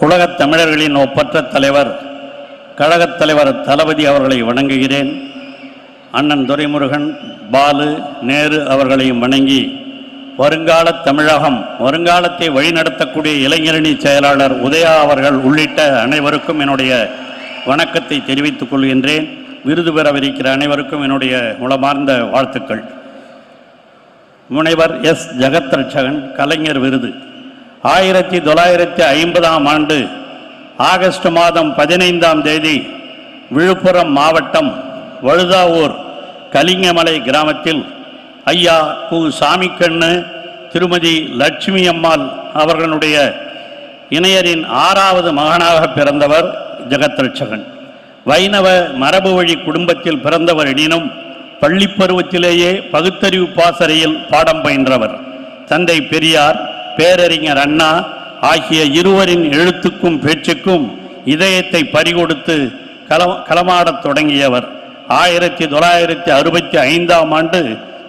உலகத் தமிழர்களின் ஒப்பற்ற தலைவர் கழகத் தலைவர் தளபதி அவர்களை வணங்குகிறேன். அண்ணன் துரைமுருகன் பாலு நேரு அவர்களையும் வணங்கி வருங்கால தமிழகம் வருங்காலத்தை வழிநடத்தக்கூடிய இளைஞரணி செயலாளர் உதயா அவர்கள் உள்ளிட்ட அனைவருக்கும் என்னுடைய வணக்கத்தை தெரிவித்துக் கொள்கின்றேன். விருது பெறவிருக்கிற அனைவருக்கும் என்னுடைய உளமார்ந்த வாழ்த்துக்கள். முனைவர் எஸ். ஜெகத் ரட்சகன் கலைஞர் விருது. ஆயிரத்தி தொள்ளாயிரத்தி ஐம்பதாம் ஆண்டு ஆகஸ்ட் மாதம் பதினைந்தாம் தேதி விழுப்புரம் மாவட்டம் வழுதாவூர் கலிங்கமலை கிராமத்தில் ஐயா கு சாமிக்கண்ணு திருமதி லட்சுமி அம்மாள் அவர்களுடைய இணையரின் ஆறாவது மகனாக பிறந்தவர் ஜெகத்ரட்சகன். வைணவ மரபு வழி குடும்பத்தில் பிறந்தவர் எனினும் பள்ளிப்பருவத்திலேயே பகுத்தறிவு பாசறையில் பாடம் பயின்றவர். தந்தை பெரியார் பேரறிஞர் அண்ணா ஆகிய இருவரின் எழுத்துக்கும் பேச்சுக்கும் இதயத்தை பறிகொடுத்து கல களமாடத் தொடங்கியவர். ஆயிரத்தி தொள்ளாயிரத்தி அறுபத்தி ஐந்தாம் ஆண்டு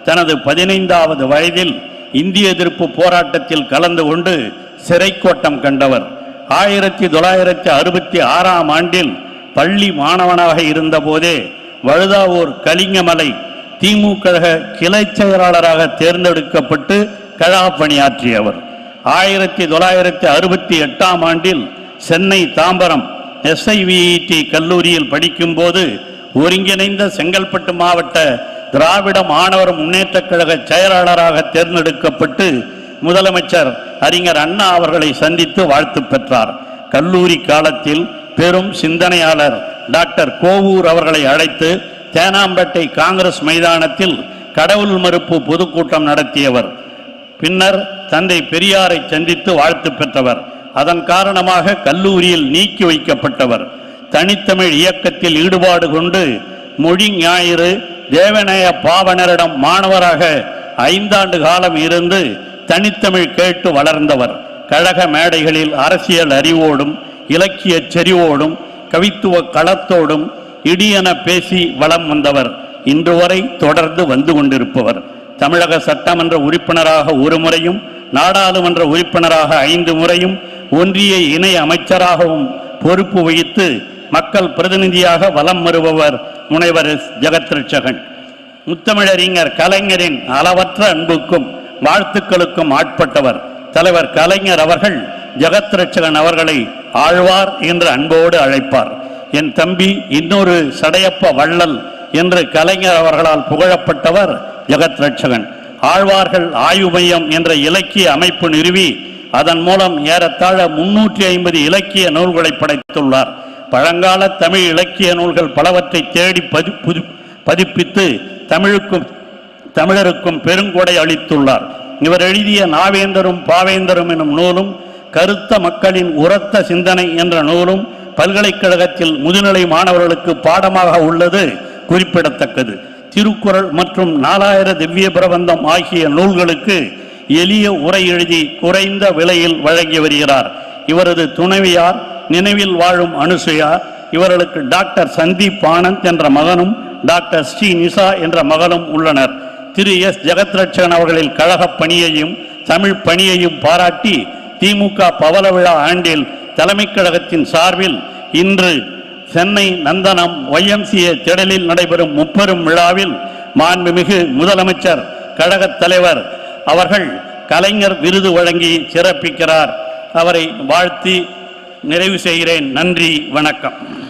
தனது பதினைந்தாவது வயதில் இந்திய எதிர்ப்பு போராட்டத்தில் கலந்து கொண்டு சிறைக்கோட்டம் கண்டவர். ஆயிரத்தி தொள்ளாயிரத்தி அறுபத்தி ஆறாம் ஆண்டில் பள்ளி மாணவனாக இருந்தபோதே வழுதாவூர் கலிங்கமலை திமுக கிளை செயலாளராக தேர்ந்தெடுக்கப்பட்டு கழக பணியாற்றியவர். ஆயிரத்தி தொள்ளாயிரத்தி அறுபத்தி எட்டாம் ஆண்டில் சென்னை தாம்பரம் எஸ்ஐவிஇடி கல்லூரியில் படிக்கும்போது ஒருங்கிணைந்த செங்கல்பட்டு மாவட்ட திராவிட மாணவர் முன்னேற்றக் கழக செயலாளராக தேர்ந்தெடுக்கப்பட்டு முதலமைச்சர் அறிஞர் அண்ணா அவர்களை சந்தித்து வாழ்த்து பெற்றார். கல்லூரி காலத்தில் பெரும் சிந்தனையாளர் டாக்டர் கோவூர் அவர்களை அழைத்து தேனாம்பேட்டை காங்கிரஸ் மைதானத்தில் கடவுள் மறுப்பு பொதுக்கூட்டம் நடத்தியவர். பின்னர் தந்தை பெரியாரை சந்தித்து வாழ்த்து பெற்றவர். அதன் காரணமாக கல்லூரியில் நீக்கி வைக்கப்பட்டவர். தனித்தமிழ் இயக்கத்தில் ஈடுபாடு கொண்டு மொழி ஞாயிறு தேவநேய பாவனரிடம் மாணவராக ஐந்தாண்டு காலம் இருந்து தனித்தமிழ் கேட்டு வளர்ந்தவர். கழக மேடைகளில் அரசியல் அறிவோடும் இலக்கிய செறிவோடும் கவித்துவ களத்தோடும் இடியென பேசி வளம் வந்தவர். இன்று வரை தொடர்ந்து வந்து கொண்டிருப்பவர். தமிழக சட்டமன்ற உறுப்பினராக ஒரு முறையும் நாடாளுமன்ற உறுப்பினராக ஐந்து முறையும் ஒன்றிய இணை அமைச்சராகவும் பொறுப்பு வகித்து மக்கள் பிரதிநிதியாக வலம் வருபவர் முனைவர் எஸ். ஜெகத் ரட்சகன் முத்தமிழறிஞர் கலைஞரின் அளவற்ற அன்புக்கும் வாழ்த்துக்களுக்கும் ஆட்பட்டவர் தலைவர் கலைஞர் அவர்கள் ஜெகத் ரட்சகன் அவர்களை ஆழ்வார் என்று அன்போடு அழைப்பார் என் தம்பி இன்னொரு சடையப்ப வள்ளல் என்று கலைஞர் அவர்களால் புகழப்பட்டவர் ஜெகத் ரட்சகன். ஆழ்வார்கள் ஆய்வு மையம் என்ற இலக்கிய அமைப்பு நிறுவி அதன் மூலம் ஏறத்தாழ முன்னூற்றி ஐம்பது இலக்கிய நூல்களை படைத்துள்ளார். பழங்கால தமிழ் இலக்கிய நூல்கள் பலவற்றை தேடி பதி புது- பதிப்பித்து தமிழுக்கும் தமிழருக்கும் பெருங்கொடை அளித்துள்ளார். இவர் எழுதிய நாவேந்தரும் பாவேந்தரும் எனும் நூலும் கருத்த மக்களின் உரத்த சிந்தனை என்ற நூலும் பல்கலைக்கழகத்தில் முதுநிலை மாணவர்களுக்கு பாடமாக உள்ளது குறிப்பிடத்தக்கது. திருக்குறள் மற்றும் நாலாயிர திவ்ய பிரபந்தம் ஆகிய நூல்களுக்கு எளிய உரை எழுதி குறைந்த விலையில் வழங்கி வருகிறார். இவரது துணைவியார் நினைவில் வாழும் அனுசுயா இவர்களுக்கு டாக்டர் சந்தீப் ஆனந்த் என்ற மகனும் டாக்டர் ஸ்ரீ நிசா என்ற மகனும் உள்ளனர். திரு எஸ். ஜெகத்ரட்சகன் அவர்களின் கழகப் பணியையும் தமிழ் பணியையும் பாராட்டி திமுக பவள விழா ஆண்டில் தலைமைக் கழகத்தின் சார்பில் இன்று சென்னை நந்தனம் ஒய்எம்சிஏ திடலில் நடைபெறும் முப்பெரும் விழாவில் மாண்புமிகு முதலமைச்சர் கழகத் தலைவர் அவர்கள் கலைஞர் விருது வழங்கி சிறப்பிக்கிறார். அவரை வாழ்த்தி நிறைவு செய்கிறேன். நன்றி வணக்கம்.